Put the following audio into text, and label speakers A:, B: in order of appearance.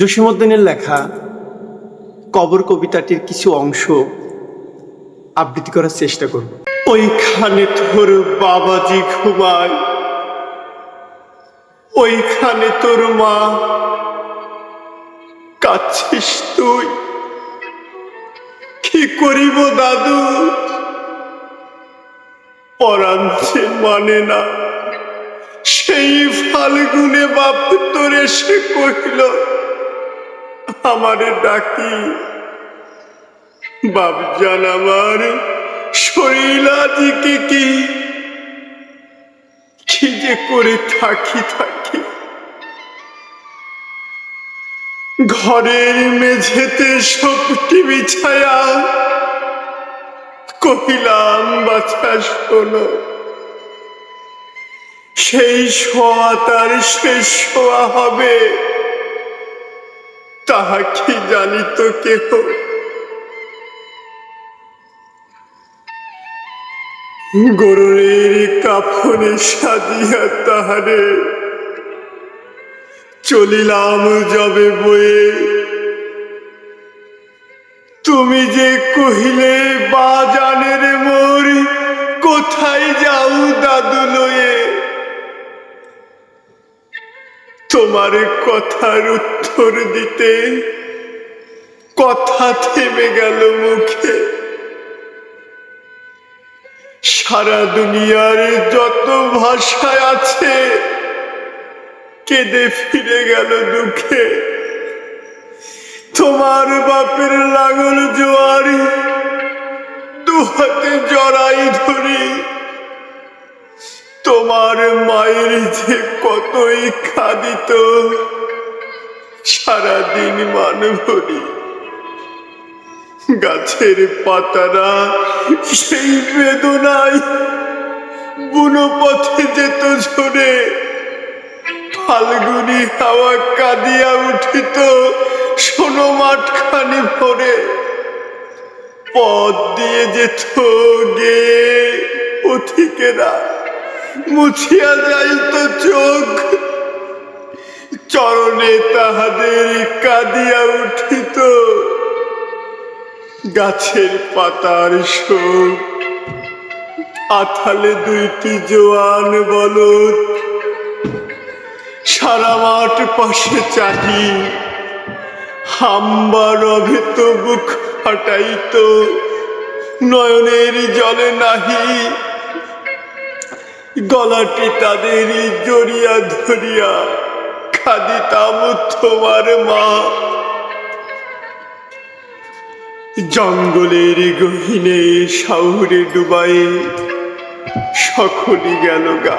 A: জসীমউদ্দিনের লেখা কবর কবিতাটির কিছু অংশ আবৃত্তি করার চেষ্টা করব। ওইখানে তোর বাবাজি ঘুমায়, ওইখানে তোর মা কাছিস তুই। কি করিব দাদু? পরাঞ্চে মানে না, সেই ফাল্গুনে বাপ তোর এসে কহিল আমারে ডাকি। বাপ জান আমার শরীরাদিকে কি? কি যে করে থাকি থাকি। ঘরের মেঝেতে সবটি বিছায়া কহিলাম, বাছা, শোনো। সেই শোয়া তার শেষ শোয়া হবে। তাহা কি জানিত কেহ? গরুরের কাফনে সাজিয়া তাহারে চলিলাম যবে বয়ে। তুমি যে কহিলে বা জানের মোর, কোথায় যাও দাদু লয়ে? তোমার কথার উত্তর দিতে কথা থেমে গেল মুখে। সারা দুনিয়ার যত ভাষায় আছে, কেঁদে ফিরে গেল দুঃখে। তোমার বাপের লাগল জোয়ারি দু হাতে জড়াই ধরি। তোমার মায়ের যে কতই খাদিত সারাদিন মান ভরি। গাছের পাতারা সেই বেদনায় বুনো পথে যেত ঝরে। ফাল্গুনি হাওয়া কাঁদিয়া উঠিত সোনো মাঠখানি ভরে। পথ দিয়ে যেত গে পথিকেরা, মুছিয়া যাইত চোখ চরণে তাহাদের কাঁদিয়া উঠিত। গাছের পাতার শোক আথালে দুইটি জোয়ান বলদ। সারা মাঠ পাশে চাহি হাম্বার অভেত বুক ফাটাইত নয়নের জলে নাহি, গলাটি তাদের জড়িয়া ধরিয়া খাদিতাম তোমার মা। জঙ্গলের গহিনে শাহরে ডুবাই সকলই গেল গা।